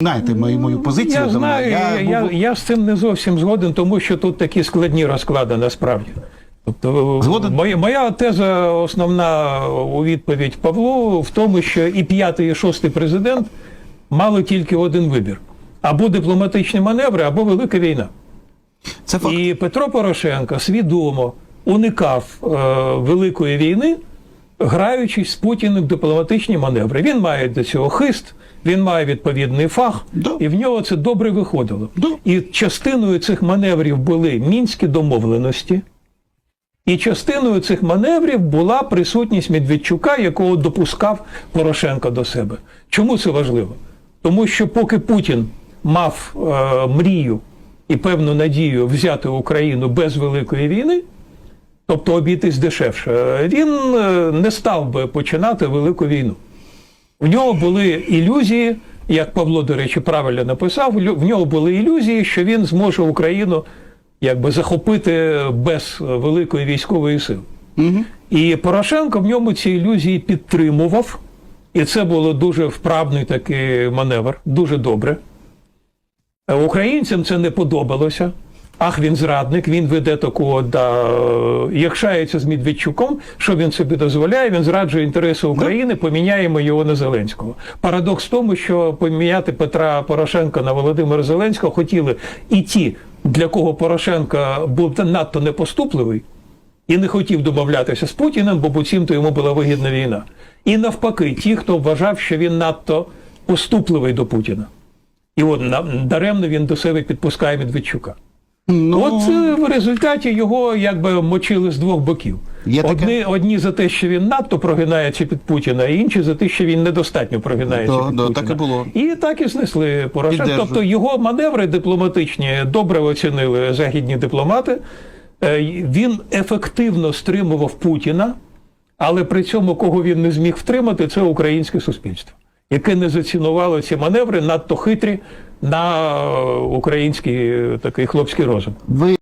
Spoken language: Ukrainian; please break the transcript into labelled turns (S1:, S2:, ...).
S1: Знаєте мою, мою позицію.
S2: Я знаю, я, я,
S1: був-
S2: я з цим не зовсім згоден, тому що тут такі складні розклади насправді. Тобто,
S1: Згоден?
S2: моя, моя теза основна у відповідь Павлу в тому, що і п'ятий, і шостий президент мали тільки один вибір: або дипломатичні маневри, або велика війна.
S1: Це факт.
S2: І Петро Порошенко свідомо уникав е, великої війни, граючись з Путіним дипломатичні маневри. Він має до цього хист, він має відповідний фах,
S1: Да.
S2: і в нього це добре виходило.
S1: Да.
S2: І частиною цих маневрів були мінські домовленості. І частиною цих маневрів була присутність Медведчука, якого допускав Порошенко до себе. Чому це важливо? Тому що поки Путін мав е, мрію і певну надію взяти Україну без великої війни, тобто обійтись дешевше, він е, не став би починати велику війну. В нього були ілюзії, як Павло, до речі, правильно написав, в нього були ілюзії, що він зможе Україну якби захопити без великої військової сили.
S1: Угу.
S2: І Порошенко в ньому ці ілюзії підтримував, і це було дуже вправний такий маневр, дуже добре. Українцям це не подобалося. Ах, він зрадник, він веде таку, да, якшається з Медведчуком, що він собі дозволяє, він зраджує інтереси України, поміняємо його на Зеленського. Парадокс в тому, що поміняти Петра Порошенка на Володимира Зеленського хотіли і ті, для кого Порошенко був надто непоступливий, і не хотів домовлятися з Путіним, бо буцімто йому була вигідна війна. І навпаки, ті, хто вважав, що він надто поступливий до Путіна. І от даремно він до себе підпускає Медведчука.
S1: Ну,
S2: От е, в результаті його якби мочили з двох боків.
S1: Є таке?
S2: Одні, одні за те, що він надто прогинається під Путіна, а інші за те, що він недостатньо прогинається
S1: Да,
S2: під
S1: да,
S2: Путіна.
S1: так і було.
S2: І так і знесли Порошенка. Тобто його маневри дипломатичні добре оцінили західні дипломати. Е, Він ефективно стримував Путіна, але при цьому кого він не зміг втримати, це українське суспільство, яке не зацінувало ці маневри надто хитрі на е, український е, такий хлопський розум.
S1: ви